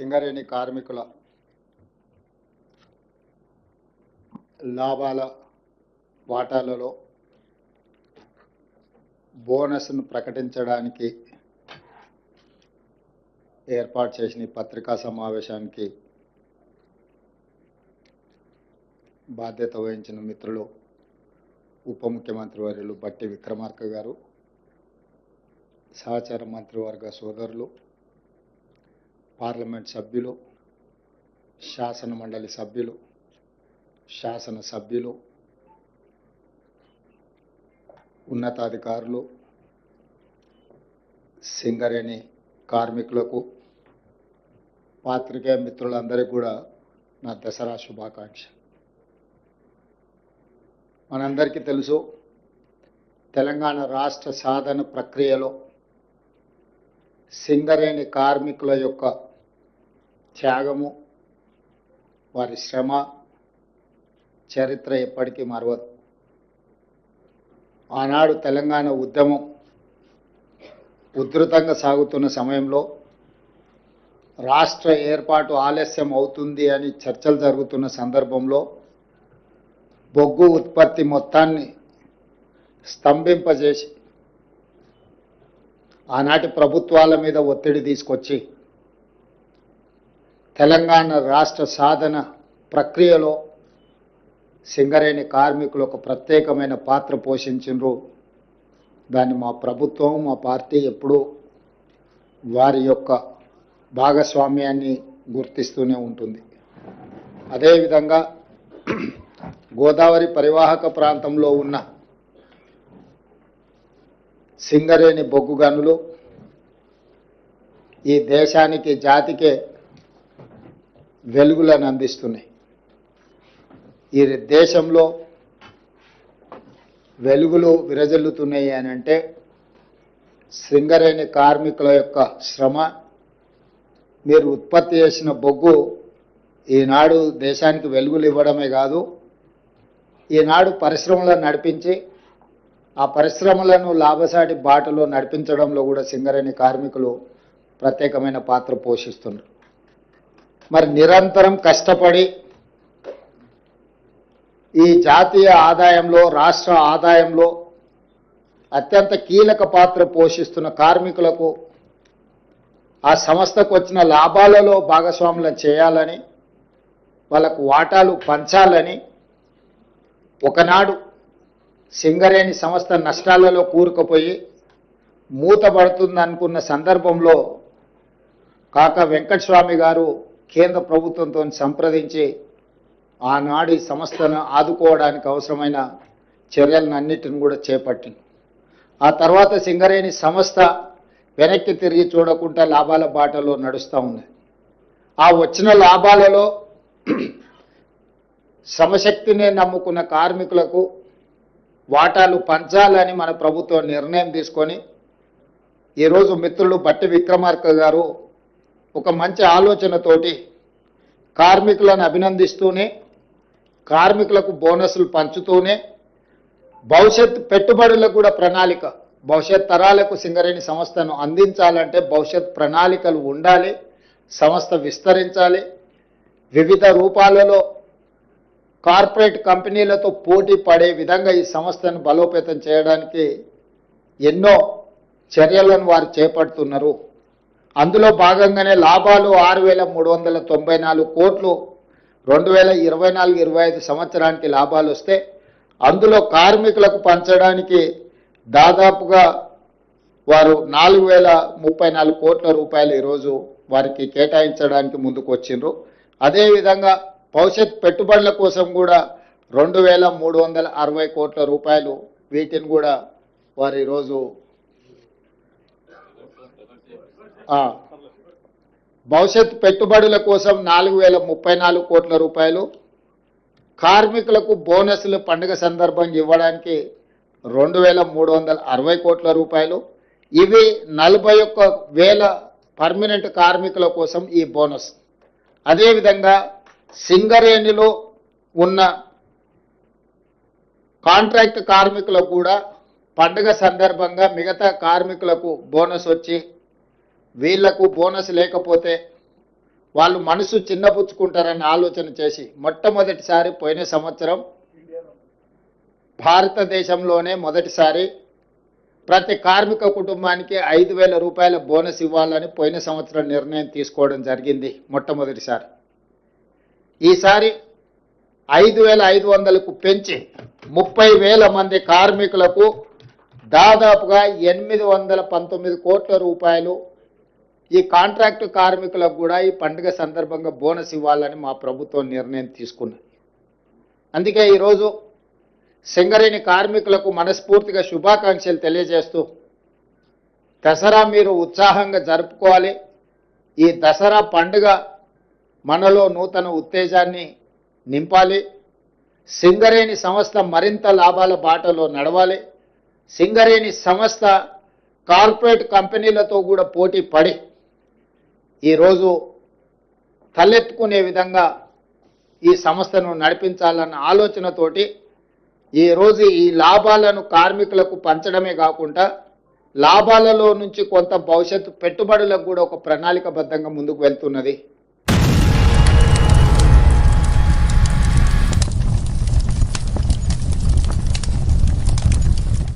సింగరేణి కార్మికుల లాభాల వాటాలలో బోనస్ను ప్రకటించడానికి ఏర్పాటు చేసిన పత్రికా సమావేశానికి బాధ్యత వహించిన మిత్రులు ఉప ముఖ్యమంత్రి వర్యులు బట్టి విక్రమార్క గారు సహచార మంత్రివర్గ సోదరులు పార్లమెంట్ సభ్యులు శాసన మండలి సభ్యులు శాసన సభ్యులు ఉన్నతాధికారులు సింగరేణి కార్మికులకు పాత్రికేయ మిత్రులందరికీ కూడా నా దసరా శుభాకాంక్ష మనందరికీ తెలుసు తెలంగాణ రాష్ట్ర సాధన ప్రక్రియలో సింగరేణి కార్మికుల యొక్క త్యాగము వారి శ్రమ చరిత్ర ఎప్పటికీ మరవదు. ఆనాడు తెలంగాణ ఉద్యమం ఉధృతంగా సాగుతున్న సమయంలో రాష్ట్ర ఏర్పాటు ఆలస్యం అవుతుంది అని చర్చలు జరుగుతున్న సందర్భంలో బొగ్గు ఉత్పత్తి మొత్తాన్ని స్తంభింపజేసి ఆనాటి ప్రభుత్వాల మీద ఒత్తిడి తీసుకొచ్చి తెలంగాణ రాష్ట్ర సాధన ప్రక్రియలో సింగరేణి కార్మికులు ఒక ప్రత్యేకమైన పాత్ర పోషించిండ్రు దాన్ని మా ప్రభుత్వం మా పార్టీ ఎప్పుడూ వారి యొక్క భాగస్వామ్యాన్ని గుర్తిస్తూనే ఉంటుంది. అదేవిధంగా గోదావరి పరివాహక ప్రాంతంలో ఉన్న సింగరేణి బొగ్గు గనులు ఈ దేశానికి జాతికే వెలుగులను అందిస్తున్నాయి. ఈ దేశంలో వెలుగులు విరజల్లుతున్నాయి అని అంటే సింగరేణి కార్మికుల యొక్క శ్రమ మీరు ఉత్పత్తి చేసిన బొగ్గు ఈనాడు దేశానికి వెలుగులు ఇవ్వడమే కాదు ఈనాడు పరిశ్రమలను నడిపించి ఆ పరిశ్రమలను లాభసాటి బాటలో నడిపించడంలో కూడా సింగరేణి కార్మికులు ప్రత్యేకమైన పాత్ర పోషిస్తున్నారు. మరి నిరంతరం కష్టపడి ఈ జాతీయ ఆదాయంలో రాష్ట్ర ఆదాయంలో అత్యంత కీలక పాత్ర పోషిస్తున్న కార్మికులకు ఆ సంస్థకు వచ్చిన లాభాలలో భాగస్వాములను చేయాలని వాళ్ళకు వాటాలు పంచాలని ఒకనాడు సింగరేణి సంస్థ నష్టాలలో కూరుకుపోయి మూతపడుతుందనుకున్న సందర్భంలో కాక వెంకటస్వామి గారు కేంద్ర ప్రభుత్వంతో సంప్రదించి ఆనాడు ఈ సంస్థను ఆదుకోవడానికి అవసరమైన చర్యలను అన్నిటిని కూడా చేపట్టింది. ఆ తర్వాత సింగరేణి సంస్థ వెనక్కి తిరిగి చూడకుండా లాభాల బాటలో నడుస్తూ ఉంది. ఆ వచ్చిన లాభాలలో శ్రమశక్తిని నమ్ముకున్న కార్మికులకు వాటాలు పంచాలని మన ప్రభుత్వం నిర్ణయం తీసుకొని ఈరోజు మిత్రులు బట్టి విక్రమార్క గారు ఒక మంచి ఆలోచనతోటి కార్మికులను అభినందిస్తూనే కార్మికులకు బోనస్లు పంచుతూనే భవిష్యత్ పెట్టుబడులకు కూడా ప్రణాళిక భవిష్యత్ తరాలకు సింగరేణి సంస్థను అందించాలంటే భవిష్యత్ ప్రణాళికలు ఉండాలి సంస్థ విస్తరించాలి. వివిధ రూపాలలో కార్పొరేట్ కంపెనీలతో పోటీ పడే విధంగా ఈ సంస్థను బలోపేతం చేయడానికి ఎన్నో చర్యలను వారు చేపడుతున్నారు. అందులో భాగంగానే లాభాలు ఆరు వేల మూడు వందల తొంభై నాలుగు కోట్లు రెండు వేల ఇరవై నాలుగు ఇరవై ఐదు సంవత్సరానికి లాభాలు వస్తే అందులో కార్మికులకు పంచడానికి దాదాపుగా వారు నాలుగు వేల ముప్పై నాలుగు కోట్ల రూపాయలు ఈరోజు వారికి కేటాయించడానికి ముందుకు వచ్చిండ్రు. అదేవిధంగా భవిష్యత్ పెట్టుబడుల కోసం కూడా రెండు వేల మూడు వందల అరవై కోట్ల రూపాయలు వీటిని కూడా వారు ఈరోజు ఆ, భవిష్యత్ పెట్టుబడుల కోసం నాలుగు వేల ముప్పై నాలుగు కోట్ల రూపాయలు కార్మికులకు బోనస్లు పండుగ సందర్భంగా ఇవ్వడానికి రెండు వేల మూడు వందల అరవై కోట్ల రూపాయలు. ఇవి నలభై ఒక్క వేల పర్మనెంట్ కార్మికుల కోసం ఈ బోనస్. అదేవిధంగా సింగరేణిలో ఉన్న కాంట్రాక్ట్ కార్మికులకు కూడా పండుగ సందర్భంగా మిగతా కార్మికులకు బోనస్ వచ్చి వీళ్ళకు బోనస్ లేకపోతే వాళ్ళు మనసు చిన్నపుచ్చుకుంటారని ఆలోచన చేసి మొట్టమొదటిసారి పోయిన సంవత్సరం భారతదేశంలోనే మొదటిసారి ప్రతి కార్మిక కుటుంబానికి ఐదు వేల రూపాయల బోనస్ ఇవ్వాలని పోయిన సంవత్సరం నిర్ణయం తీసుకోవడం జరిగింది మొట్టమొదటిసారి. ఈసారి ఐదు వేల ఐదు వందలకు పెంచి ముప్పై వేల మంది కార్మికులకు దాదాపుగా ఎనిమిది వందల పంతొమ్మిది కోట్ల రూపాయలు ఈ కాంట్రాక్టు కార్మికులకు కూడా ఈ పండుగ సందర్భంగా బోనస్ ఇవ్వాలని మా ప్రభుత్వం నిర్ణయం తీసుకున్నది. అందుకే ఈరోజు సింగరేణి కార్మికులకు మనస్ఫూర్తిగా శుభాకాంక్షలు తెలియజేస్తూ దసరా మీరు ఉత్సాహంగా జరుపుకోవాలి. ఈ దసరా పండుగ మనలో నూతన ఉత్తేజాన్ని నింపాలి. సింగరేణి సంస్థ మరింత లాభాల బాటలో నడవాలి. సింగరేణి సంస్థ కార్పొరేట్ కంపెనీలతో కూడా పోటీ పడి ఈరోజు తలెత్తుకునే విధంగా ఈ సంస్థను నడిపించాలన్న ఆలోచనతోటి ఈరోజు ఈ లాభాలను కార్మికులకు పంచడమే కాకుండా లాభాలలో నుంచి కొంత భవిష్యత్తు పెట్టుబడులకు కూడా ఒక ప్రణాళికబద్ధంగా ముందుకు వెళ్తున్నది.